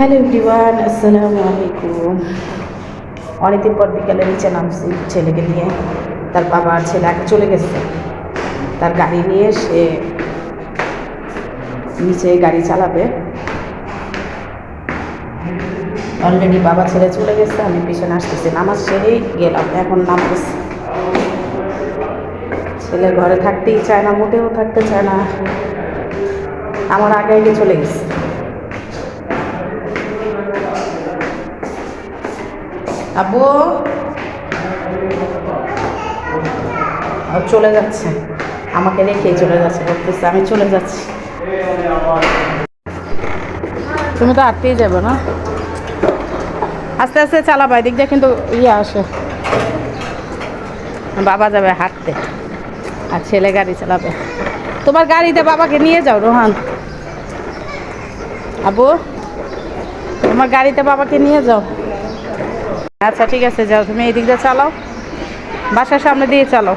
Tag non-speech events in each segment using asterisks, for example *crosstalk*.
Hello everyone, আসসালামু আলাইকুম। অনেকদিন পর বিকালে নিচে নামছি ছেলেকে নিয়ে। তার বাবা আর ছেলে আগে চলে গেছে। তার গাড়ি নিয়ে সে নিচে গাড়ি চালাবে। অলরেডি বাবা, ছেলে চলে গেছে, আমি পিছনে আসতেছি। নামাজ সেরেই গেলাম, এখন নামতেছি। ছেলে ঘরে থাকতেই চায় না, মোটেও থাকতে চায় না। আমার আগে আগে চলে গেছে। আব্বু ও চলে যাচ্ছে। আমাকে রেখেই চলে যাচ্ছে, বলতেছে, আমি চলে যাচ্ছি। তুমি তো আটকেই যাবে না? আস্তে আস্তে চালাবা, এদিক দিয়ে কিন্তু ইয়ে আসে। বাবা যাবে হাঁটতে, আর ছেলে গাড়ি চালাবে। তোমার গাড়িতে বাবাকে নিয়ে যাও, রোহান। আবু, তোমার গাড়িতে বাবাকে নিয়ে যাও। আচ্ছা ঠিক আছে, যাও, তুমি এই দিক দিয়ে চালাও। বাসার সামনে দিয়ে চালাও।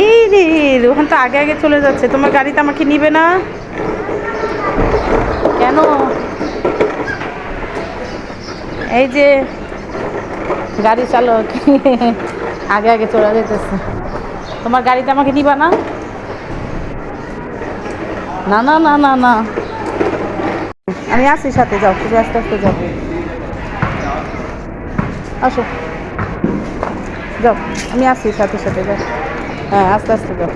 এই রে ওখান তো আগে আগে চলে যাচ্ছে। তোমার গাড়িতে আমাকে নিবে না? কেন? এই যে, গাড়ি চালক। আগে আগে চলে যেতেছে। তোমার গাড়িতে আমাকে নিবা না? না না না না না। আমি আসি সাথে, যাও, তুমি আস্তে আস্তে যাও। আসো। যাও, আমি আসি সাথে সাথে, যাও। হ্যাঁ আস্তে আস্তে যাও।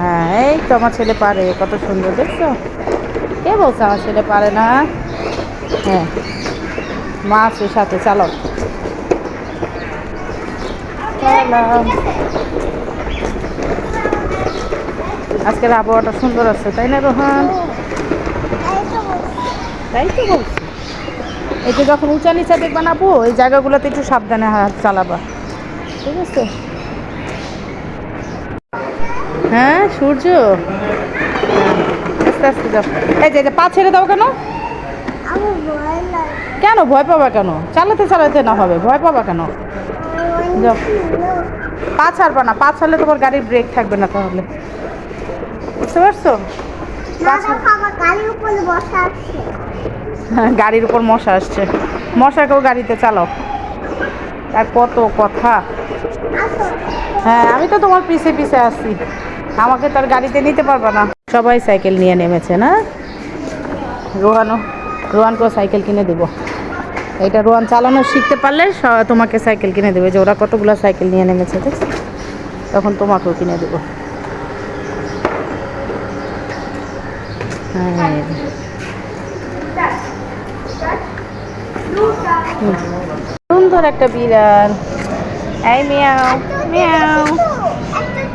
হ্যাঁ এই তো আমার ছেলে পারে, কত সুন্দর, দেখছ? কে বলছে আমার ছেলে পারে না? হ্যাঁ মা আছে সাথে চালাও আজকের আবহাওয়াটা সুন্দর আছে, তাই না রোহান? তাই তো বলছি। এই যে যখন উঁচা নিচা দেখবা না আপু এই জায়গাগুলোতে একটু সাবধানে হাত চালাবা। ঠিক আছে? হ্যাঁ সূর্য? আস্তে আস্তে যাও। এই যে পা ছেড়ে দাও কেন? কেন? ভয় পাবা কেন? চালাতে চালাতে না হবে ভয় পাবা কেন? যাও। পা ছাড়বা না পা ছাড়লে তোমার গাড়ির ব্রেক থাকবে না তাহলে। বুঝতে পারছ? গাড়ির উপর মশা আসছে। মশাকেও গাড়িতে চালাও। আর কত কথা। হ্যাঁ আমি তো তোমার পিছে পিছে আসছি আমাকে তার গাড়িতে নিতে পারবে না। সবাই সাইকেল নিয়ে নেমেছে না? রোহানও রোহানকেও সাইকেল কিনে দেবো। এটা রোহান চালানো শিখতে পারলে তোমাকে সাইকেল কিনে দেবে যে ওরা কতগুলো সাইকেল নিয়ে নেমেছে তখন তোমাকেও কিনে দেবো। হ্যাঁ। এই যে। সুন্দর একটা বিড়াল। এই মিয়াও মিয়াও।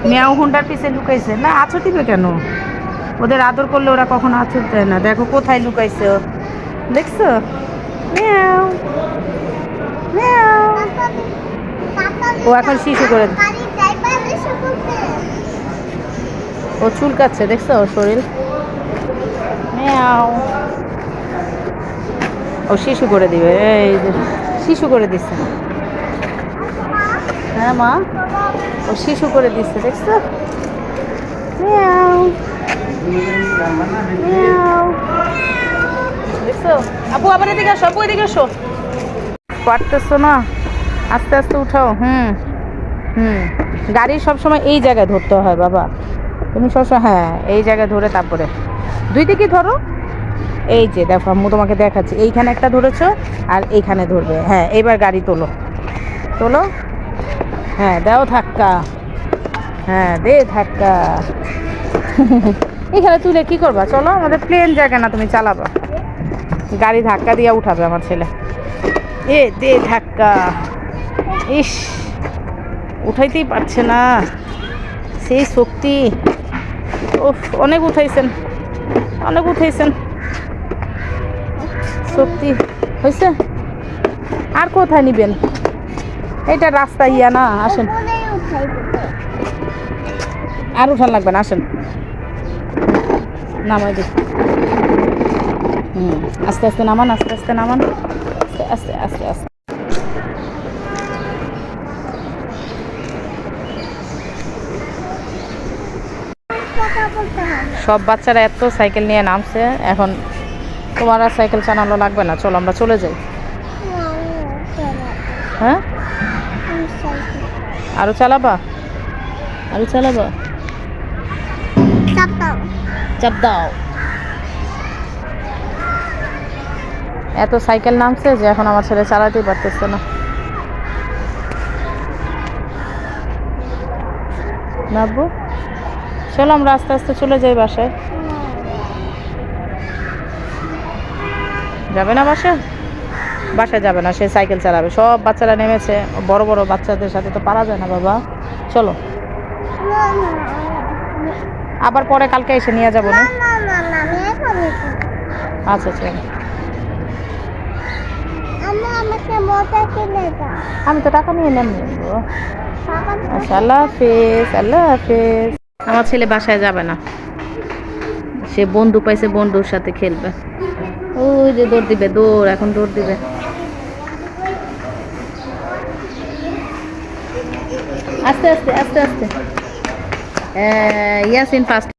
মিয়াও হুন্ডার পিছে লুকাইছে। না আছো দিবে কেন? ওদের আদর করলে ওরা কখনো আছর দেয় না। দেখো কোথায় লুকাইছে। দেখছ? মিয়াও। মিয়াও। ও এখন শিশু করে ও চুলকাচ্ছে দেখছ ওর শরীর? ও শিশু করে দিবে, এই শিশু করে দিচ্ছে হ্যাঁ মা? ও শিশু করে দিচ্ছে দেখছ? দেখছ? আপু, আবার এদিকে আসো, আপু, এদিকে আসো। পারতেছো না? আস্তে আস্তে উঠাও, হুম হুম। গাড়ি সবসময় এই জায়গায় ধরতে হয়, বাবা। তুমি সবসময় হ্যাঁ এই জায়গায় ধরে তারপরে। দুই দিকেই ধরো। এই যে দেখো আম্মু তোমাকে দেখাচ্ছি। এইখানে একটা ধরেছো আর এইখানে ধরবে। হ্যাঁ এইবার গাড়ি তোলো। তোলো। হ্যাঁ দাও ধাক্কা। হ্যাঁ দে ধাক্কা। *laughs* এখানে তুলে কি করবা? চলো, আমাদের প্লেন জায়গা না, তুমি চালাবা। গাড়ি ধাক্কা দিয়ে উঠাবে আমার ছেলে। এ, দে ধাক্কা। ইস, উঠাইতেই পারছে না। সেই শক্তি। ওফ অনেক উঠাইছেন। অনেক উঠেছেন শক্তি হয়েছে আর কোথায় নিবেন? এটা রাস্তা ইয়া না, আসেন। আর উঠান লাগবে না, আসেন। নামাই দিই। হুম, আস্তে আস্তে নামান, আস্তে আস্তে নামান। আস্তে আস্তে আস্তে আস্তে। সব বাচ্চারা এত সাইকেল নিয়ে নামছে, এখন তোমার আর সাইকেল চালানো লাগবে না, চলো আমরা চলে যাই। হ্যাঁ? আরও চালাবা? আরও চালাবা? চাপ দাও। এত সাইকেল নামছে যে এখন আমার ছেলে চালাতেই পারতেছে না। নাববো চলো, আমরা আস্তে আস্তে চলে যাই বাসায়। যাবে না বাসায় বাসায় যাবে না, সে সাইকেল চালাবে। সব বাচ্চারা নেমেছে, বড় বড় বাচ্চাদের সাথে তো পারা যায় না বাবা। চলো। আবার পরে কালকে এসে নিয়ে যাব না? আচ্ছা দাও আমি তো টাকা নিয়ে নেন আচ্ছা আল্লাহ হাফেজ আল্লাহ হাফেজ। আমার ছেলে বাসায় যাবে না। সে বন্ধু পাইছে, বন্ধুর সাথে খেলবে। ওই যে দৌড় দিবে, দৌড়, এখন দৌড় দিবে। আস্তে আস্তে আস্তে আস্তে। ইয়াসিন ফার্স্ট